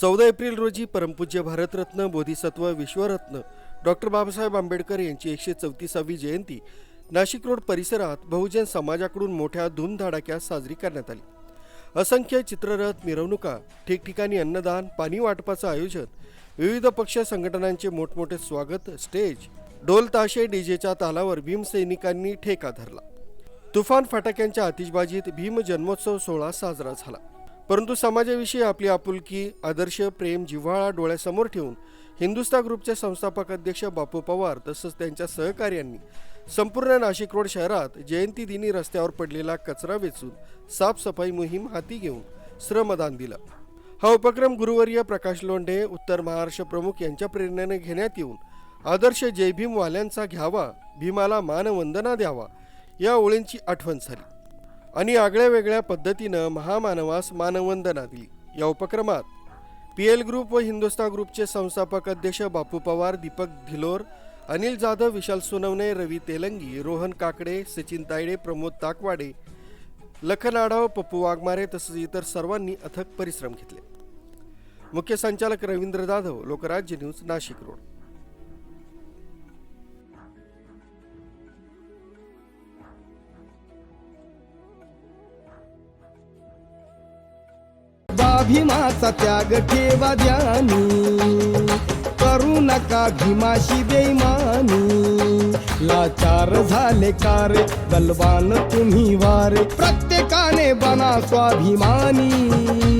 चौदा एप्रिल रोजी परमपूज्य भारतरत्न बोधिसत्व विश्वरत्न डॉक्टर बाबासाहेब आंबेडकर यांची एकशे चौतीसावी जयंती नाशिक रोड परिसरात बहुजन समाजाकडून मोठ्या धूमधडाक्यात साजरी करण्यात आली. असंख्य चित्ररथ मिरवणुका ठिकठिकाणी अन्नदान पाणी वाटपाचं आयोजन विविध पक्ष संघटनांचे मोठमोठे स्वागत स्टेज ढोल ताशे डीजेच्या तालावर भीमसैनिकांनी ठेका धरला. तुफान फटाक्यांच्या आतिषबाजीत भीम जन्मोत्सव सोहळा साजरा झाला. परंतु समाजाविषयी आपली आपुलकी आदर्श प्रेम जिव्हाळा डोळ्यासमोर ठेवून हिंदुस्ता ग्रुपचे संस्थापक अध्यक्ष बापू पवार तसंच त्यांच्या सहकार्यांनी संपूर्ण नाशिक रोड शहरात जयंती दिनी रस्त्यावर पडलेला कचरा वेचून साफसफाई मोहीम हाती घेऊन श्रमदान दिलं. हा उपक्रम गुरुवर्य प्रकाश लोंढे उत्तर महाराष्ट्र प्रमुख यांच्या प्रेरणेने घेण्यात येऊन आदर्श जय घ्यावा भीमाला मानवंदना द्यावा या ओळींची आठवण झाली. आणि आगळ्या वेगळ्या पद्धतीनं महामानवास मानवंदना दिली या उपक्रमात पी एल ग्रुप व हिंदुस्तान ग्रुपचे संस्थापक अध्यक्ष बापू पवार दीपक धिलोर अनिल जाधव विशाल सोनवणे रवी तेलंगी रोहन काकडे सचिन तायडे प्रमोद ताकवाडे लखन आढाव पप्पू वाघमारे तसंच इतर सर्वांनी अथक परिश्रम घेतले. मुख्य संचालक रवींद्र जाधव लोकराज्य न्यूज नाशिक रोड. भीमाचा त्याग ठेवा द्यानी करू नका भीमाशी बेमानी लाचार झाले कार बलवान तुम्ही वार. प्रत्येकाने बना स्वाभिमानी.